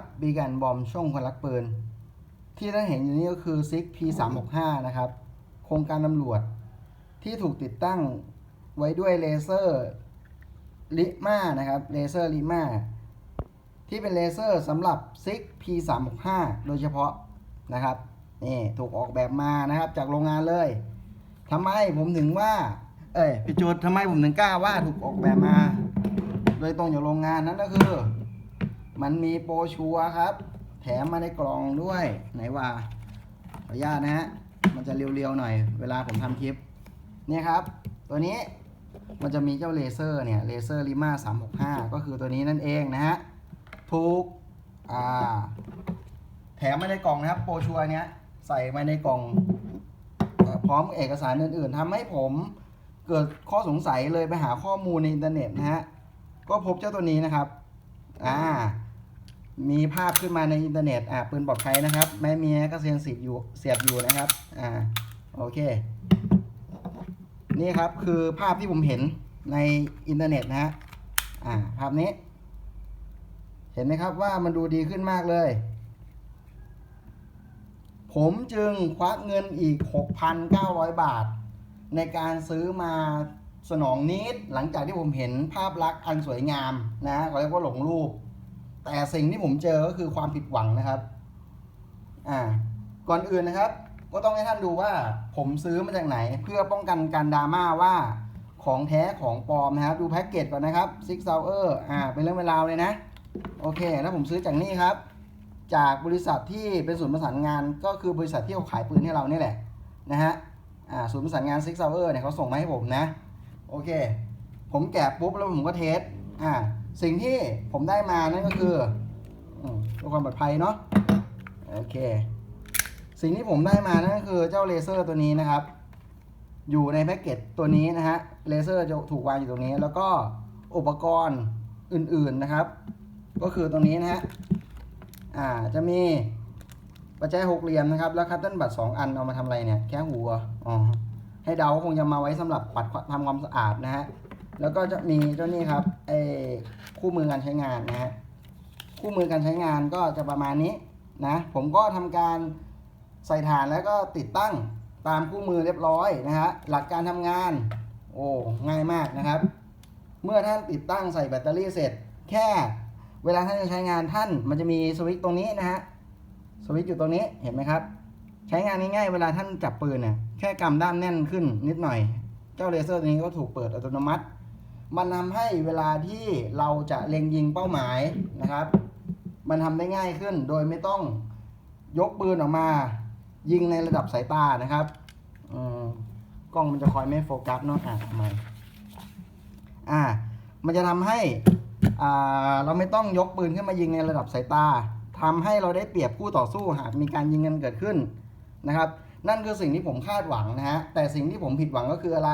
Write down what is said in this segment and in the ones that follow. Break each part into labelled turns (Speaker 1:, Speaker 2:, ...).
Speaker 1: ครับบีกันบอมช่วงคนรักปืน ที่ท่านเห็นอยู่นี้ก็คือซิก P365 นะครับ โครงการตำรวจ ที่ถูกติดตั้งไว้ด้วยเลเซอร์ลิมานะครับเลเซอร์ลิมาที่เป็นเลเซอร์สำหรับซิก P365 โดยเฉพาะนะครับนี่ถูกออกแบบมานะครับจากโรงงานเลยทำไมผมถึงว่า เอ้ยพี่จุดทำไมผมถึงกล้าว่าถูกออกแบบมา โดยตรงจากโรงงานนั้นก็คือ มันมีโปรชัวครับ แถมมาในกล่องด้วย ไหนว่าขออนุญาตนะฮะ มันจะเรียวๆหน่อย เวลาผมทำคลิป เนี่ยครับ ตัวนี้มันจะมีเจ้าเลเซอร์เนี่ยเลเซอร์ลิมา365ก็คือตัวนี้นั่นเองนะฮะถูกอ่าแถมมาในกล่องนะครับ โปรชัวเนี้ยใส่มาในกล่องพร้อมเอกสารอื่นๆทำให้ผมเกิดข้อสงสัยเลยไปหาข้อมูลในอินเทอร์เน็ตนะฮะ ก็พบเจ้าตัวนี้นะครับ อ่า มีภาพขึ้นมาในอินเทอร์เน็ตอ่าปืนปลอดภัยนะครับ แม่เมียก็เสียงสิบอยู่เสียบอยู่นะครับ อ่าโอเค นี่ครับคือภาพที่ผมเห็นในอินเทอร์เน็ตนะฮะอ่า ภาพนี้ เห็นไหมครับว่ามันดูดีขึ้นมากเลย ผมจึงควักเงินอีก 6,900 บาท ในการซื้อมาสนองนิดหลังจากที่ผมเห็นภาพลักษณ์อันสวยงามนะก็เรียกว่าหลงรูป แต่สิ่งที่ผมเจอก็คือความผิดหวังนะครับ อ่า ก่อนอื่นนะครับ ก็ต้องให้ท่านดูว่าผมซื้อมาจากไหน เพื่อป้องกันการดราม่าว่าของแท้ของปลอมนะครับ ดูแพ็กเกจก่อนนะครับ Six Hour อ่า เป็นเรื่องเวลาเลยนะ โอเค แล้วผมซื้อจากนี่ครับ จากบริษัทที่เป็นศูนย์ประสานงานก็คือบริษัทที่เขาขายปืนให้เรานี่แหละนะฮะ อ่า ศูนย์ประสานงาน Six Hour เนี่ยเขาส่งมาให้ผมนะ โอเค ผมแกะปุ๊บแล้วผมก็เทส อ่า สิ่งที่ผมได้มานั่นก็คือเพื่อความปลอดภัยเนาะโอเค สิ่งที่ผมได้มานั่นก็คือเจ้าเลเซอร์ตัวนี้นะครับ อยู่ในแพ็กเกจตัวนี้นะฮะเลเซอร์จะถูกวางอยู่ตรงนี้ แล้วก็อุปกรณ์อื่นๆนะครับ ก็คือตรงนี้นะฮะอ่าจะมีปัจจัยหกเหลี่ยมนะครับ แล้วคัตเติ้ลบัตสองอันเอามาทำอะไรเนี่ย แค่หัวอ๋อให้เดาคงจะมาไว้สำหรับปัดทำความสะอาดนะฮะ แล้วก็จะมีเจ้านี่ครับไอ้คู่มือการใช้งานนะฮะคู่มือการใช้งานก็จะประมาณนี้นะผมก็ทำการใส่ฐานแล้วก็ติดตั้งตามคู่มือเรียบร้อยนะฮะหลักการทำงานโอ้ง่ายมากนะครับ เมื่อท่านติดตั้งใส่แบตเตอรี่เสร็จ แค่เวลาท่านจะใช้งานท่านมันจะมีสวิตช์ตรงนี้นะฮะสวิตช์อยู่ตรงนี้เห็นไหมครับ ใช้งานง่ายๆเวลาท่านจับปืนเนี่ยแค่กำด้ามแน่นขึ้นนิดหน่อย เจ้าเลเซอร์ตัวนี้ก็ถูกเปิดอัตโนมัติ มันทำให้เวลาที่เราจะเล็งยิงเป้าหมายนะครับ มันทำได้ง่ายขึ้นโดยไม่ต้องยกปืนออกมา ยิงในระดับสายตานะครับกล้องมันจะคอยไม่โฟกัสเนาะอะทำไมอ่า มันจะทำให้อ่าเราไม่ต้องยกปืนขึ้นมายิงในระดับสายตาทำให้เราได้เปรียบคู่ต่อสู้หากมีการยิงกันเกิดขึ้นนะครับ นั่นคือสิ่งที่ผมคาดหวังนะฮะแต่สิ่งที่ผมผิดหวังก็คืออะไร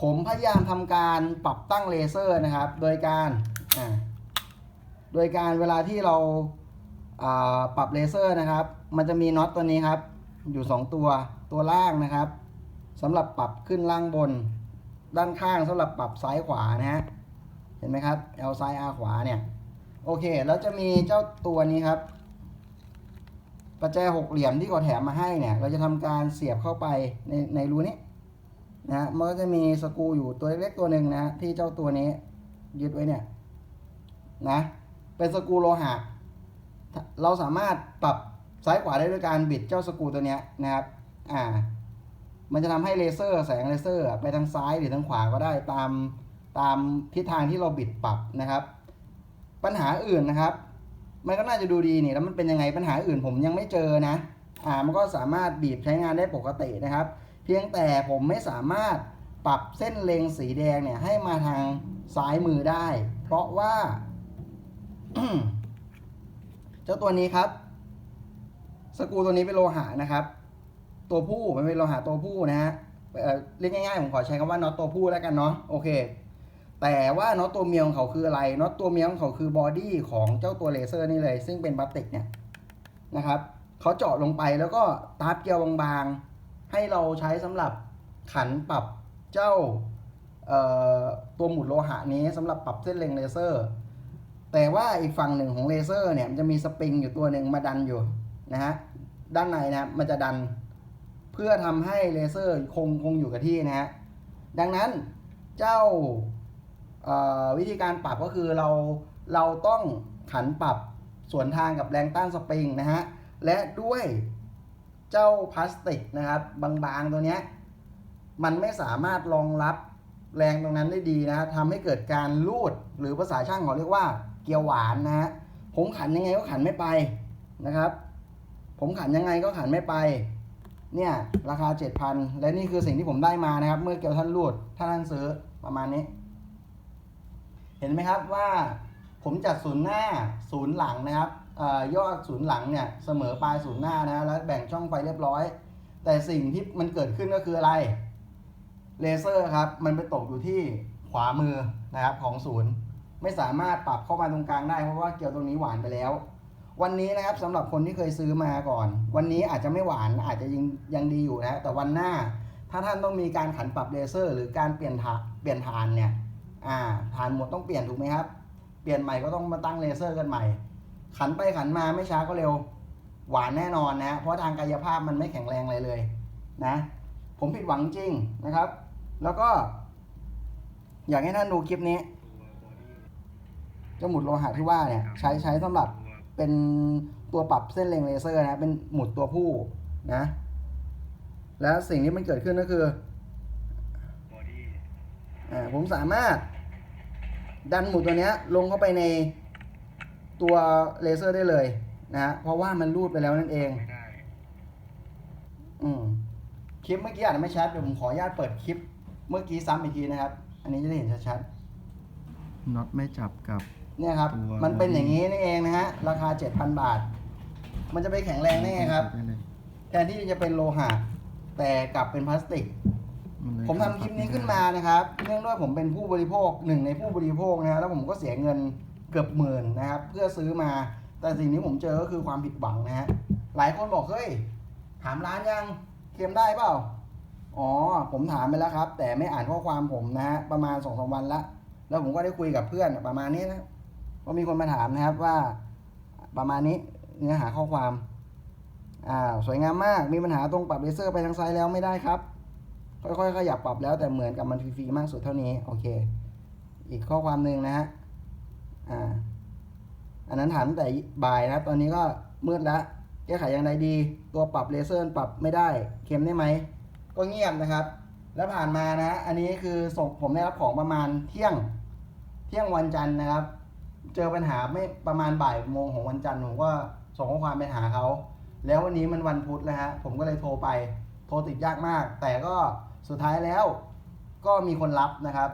Speaker 1: ผมพยายามทำการปรับตั้งเลเซอร์นะครับ โดยการโดยการเวลาที่เราาปรับเลเซอร์นะครับ มันจะมีน็อตตัวนี้ครับ อยู่ 2 ตัวตัวล่างนะครับสำหรับปรับขึ้นล่างบน ด้านข้างสำหรับปรับซ้ายขวานะฮะเห็นไหมครับ L ซ้าย R ขวาเนี่ยโอเค แล้วจะมีเจ้าตัวนี้ครับประแจหกเหลี่ยมที่เขาแถมมาให้เนี่ย เราจะทำการเสียบเข้าไปในในรูนี้ นะมันก็จะมีสกูอยู่ตัวเล็กๆตัวหนึ่งนะที่เจ้าตัวนี้ยึดไว้เนี่ยนะเป็นสกูโลหะ เราสามารถปรับซ้ายขวาได้ด้วยการบิดเจ้าสกูตัวเนี้ยนะครับอ่ามันจะทำให้เลเซอร์แสงเลเซอร์ไปทางซ้ายหรือทางขวาก็ได้ตามตามทิศทางที่เราบิดปรับนะครับ ปัญหาอื่นนะครับ มันก็น่าจะดูดีนี่แล้วมันเป็นยังไงปัญหาอื่นผมยังไม่เจอนะอ่ามันก็สามารถบีบใช้งานได้ปกตินะครับ พียงแต่ผมไม่สามารถปรับเส้นเลงสีแดงเนี่ยให้มาทางซ้ายมือได้ เพราะว่า เจ้าตัวนี้ครับ สกรูตัวนี้เป็นโลหะนะครับ ตัวผู้มันเป็นโลหะตัวผู้นะฮะเเรียกง่ายๆผมขอใช้คำว่าน็อตตัวผู้แล้วกันเนาะโอเค แต่ว่าน็อตตัวเมียของเขาคืออะไรน็อตตัวเมียของเขาคือบอดี้ของเจ้าตัวเลเซอร์นี่เลย ซึ่งเป็นพลาสติกเนี่ยนะครับเขาเจาะลงไปแล้วก็ตาบเกลียวบางๆ ให้เราใช้สำหรับขันปรับเจ้าตัวหมุดโลหะนี้สำหรับปรับเส้นเล็งเลเซอร์ แต่ว่าอีกฝั่งหนึ่งของเลเซอร์เนี่ยมันจะมีสปริงอยู่ตัวหนึ่งมาดันอยู่นะฮะด้านในนะมันจะดันเพื่อทำให้เลเซอร์คงคงอยู่กับที่นะฮะดังนั้นเจ้าวิธีการปรับก็คือเราเราต้องขันปรับสวนทางกับแรงต้านสปริงนะฮะและด้วย เจ้าพลาสติกนะครับ บางๆตัวเนี้ยมันไม่สามารถรองรับแรงตรงนั้นได้ดีนะฮะทำให้เกิดการลูดหรือภาษาช่างเขาเรียกว่าเกียวหวานนะฮะผมขันยังไงก็ขันไม่ไปนะครับ ผมขันยังไงก็ขันไม่ไป เนี่ยราคา 7,000 และนี่คือสิ่งที่ผมได้มานะครับ เมื่อเกียวท่านรูดถ้าท่านซื้อประมาณนี้ เห็นไหมครับว่าผมจัดศูนย์หน้าศูนย์หลังนะครับ ยอดศูนย์หลังเนี่ยเสมอปลายศูนย์หน้านะแล้วแบ่งช่องไฟเรียบร้อย แต่สิ่งที่มันเกิดขึ้นก็คืออะไรเลเซอร์ครับมันไปตกอยู่ที่ขวามือนะครับของศูนย์ไม่สามารถปรับเข้ามาตรงกลางได้เพราะว่าเกลียวตรงนี้หวานไปแล้ว วันนี้นะครับสำหรับคนที่เคยซื้อมาก่อน วันนี้อาจจะไม่หวานอาจจะยังยังดีอยู่นะแต่วันหน้าถ้าท่านต้องมีการขันปรับเลเซอร์ หรือการเปลี่ยนฐานเปลี่ยนฐานเนี่ยอ่าฐานหมดต้องเปลี่ยนถูกไหมครับ เปลี่ยนใหม่ก็ต้องมาตั้งเลเซอร์กันใหม่ ขันไปขันมาไม่ช้าก็เร็ว หวานแน่นอนนะ เพราะทางกายภาพมันไม่แข็งแรงอะไรเลยนะ ผมผิดหวังจริงนะครับ แล้วก็ อยากให้ท่านดูคลิปนี้เจ้าหมุดโลหะที่ว่าเนี่ย ใช้ใช้สำหรับเป็นตัวปรับเส้นเล็งเลเซอร์นะ เป็นหมุดตัวผู้นะ แล้วสิ่งที่มันเกิดขึ้นก็คืออ่าผมสามารถดันหมุดตัวเนี้ยลงเข้าไปใน ตัวเลเซอร์ได้เลยนะฮะเพราะว่ามันรูดไปแล้วนั่นเอง
Speaker 2: ไม่ได้
Speaker 1: อืมคลิปเมื่อกี้อาจจะไม่ชัดเดี๋ยวผมขออนุญาตเปิดคลิป เมื่อกี้ซ้ำอีกทีนะครับ อันนี้จะได้เห็นชัด
Speaker 3: น็อตไม่จับกับ
Speaker 1: ๆเนี่ยครับ
Speaker 3: ตัว
Speaker 1: มันเป็นอย่างนี้นี่เองนะฮะราคา 7,000 บาท มันจะไปแข็งแรงได้ไงครับ
Speaker 3: ได้เลย
Speaker 1: แทนที่จะเป็นโลหะแต่กลับเป็นพลาสติก
Speaker 3: นเลย
Speaker 1: ผมทำคลิปนี้ขึ้นมานะครับ เนื่องด้วยผมเป็นผู้บริโภคหนึ่งในผู้บริโภคนะฮะแล้วผมก็เสียเงิน เกือบหมื่นนะครับ เพื่อซื้อมา แต่สิ่งที่ผมเจอก็คือความผิดหวังนะฮะหลายคนบอกเฮ้ยถามร้านยังเคลมได้เปล่าอ๋อผมถามไปแล้วครับ แต่ไม่อ่านข้อความผมนะฮะประมาณสองสามวันละแล้วผมก็ได้คุยกับเพื่อนประมาณนี้นะก็มีคนมาถามนะครับว่าประมาณนี้เนื้อหาข้อความอ่าสวยงามมากมีปัญหาตรงปรับเลเซอร์ไปทางซ้ายแล้วไม่ได้ครับค่อยๆขยับปรับแล้วแต่เหมือนกับมันฟรีๆมากสุดเท่านี้โอเค อีกข้อความหนึ่งนะฮะ อ่า อันนั้นถามแต่บ่ายนะครับตอนนี้ก็มืดแล้วแก้ไขอย่างไรดี ตัวปรับเลเซอร์ปรับไม่ได้เค็มได้ไหม ก็เงียบนะครับ แล้วผ่านมานะ อันนี้คือส่งผมได้รับของประมาณเที่ยง เที่ยงวันจันทร์นะครับ เจอปัญหาไม่ประมาณบ่ายโมงของวันจันทร์ผมก็ส่งข้อความไปหาเขา แล้ววันนี้มันวันพุธแล้วฮะ ผมก็เลยโทรไป โทรติดยากมาก แต่ก็สุดท้ายแล้ว ก็มีคนรับนะครับ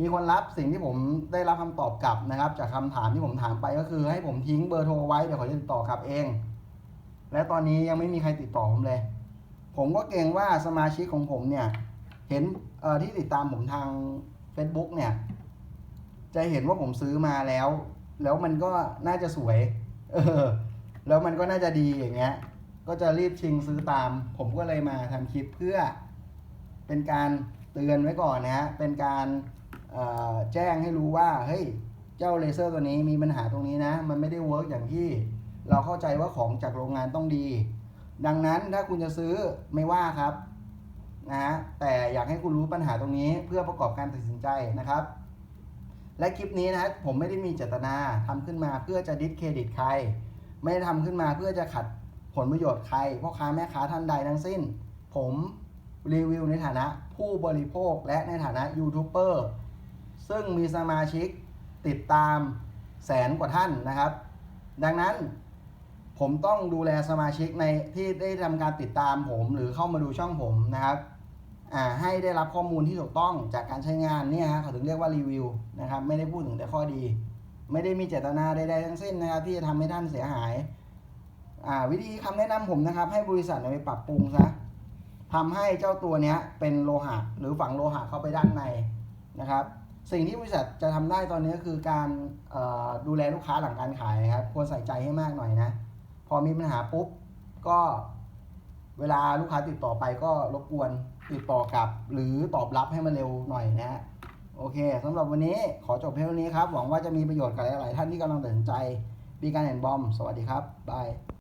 Speaker 1: มีคนรับสิ่งที่ผมได้รับคำตอบกลับนะครับ จากคำถามที่ผมถามไปก็คือ ให้ผมทิ้งเบอร์โทรไว้เดี๋ยวเขาจะติดต่อกลับเอง และตอนนี้ยังไม่มีใครติดต่อผมเลย ผมก็เกรงว่าสมาชิกของผมเนี่ย เห็นที่ติดตามผมทาง Facebook เนี่ย จะเห็นว่าผมซื้อมาแล้ว แล้วมันก็น่าจะสวย เออ แล้วมันก็น่าจะดีอย่างเงี้ย ก็จะรีบชิงซื้อตาม ผมก็เลยมาทำคลิปเพื่อเป็นการเตือนไว้ก่อนนะฮะเป็นการ แจ้งให้รู้ว่าเฮ้ยเจ้าเลเซอร์ตัวนี้มีปัญหาตรงนี้นะ มันไม่ได้เวิร์กอย่างที่ เราเข้าใจว่าของจากโรงงานต้องดี ดังนั้นถ้าคุณจะซื้อไม่ว่าครับนะฮะแต่อยากให้คุณรู้ปัญหาตรงนี้เพื่อประกอบการตัดสินใจนะครับ และคลิปนี้นะผมไม่ได้มีเจตนาทำขึ้นมาเพื่อจะดิสเครดิตใคร ไม่ได้ทำขึ้นมาเพื่อจะขัดผลประโยชน์ใครพ่อค้าแม่ค้าท่านใดทั้งสิ้น ผมรีวิวในฐานะผู้บริโภคและในฐานะยูทูบเบอร์ ซึ่งมีสมาชิกติดตามแสนกว่าท่านนะครับ ดังนั้นผมต้องดูแลสมาชิกในที่ได้ทำการติดตามผมหรือเข้ามาดูช่องผมนะครับให้ได้รับข้อมูลที่ถูกต้องจากการใช้งานเนี่ยฮะเขาถึงเรียกว่ารีวิวนะครับไม่ได้พูดถึงแต่ข้อดี ไม่ได้มีเจตนาใดๆทั้งสิ้นนะครับ ที่จะทำให้ท่านเสียหายวิธีคำแนะนำผมนะครับ ให้บริษัทไปปรับปรุงซะทำให้เจ้าตัวเนี้ยเป็นโลหะหรือฝังโลหะเข้าไปด้านในนะครับ สิ่งที่บริษัทจะทำได้ตอนนี้คือการดูแลลูกค้าหลังการขายครับควรใส่ใจให้มากหน่อยนะ พอมีปัญหาปุ๊บก็เวลาลูกค้าติดต่อไปก็รบกวนติดต่อกลับ หรือตอบรับให้มันเร็วหน่อยนะฮะโอเคสำหรับวันนี้ขอจบเพียงเท่านี้ครับ หวังว่าจะมีประโยชน์กับหลาย ๆ ท่านที่กำลังตัดสินใจ ปีการแอนบอม สวัสดีครับบาย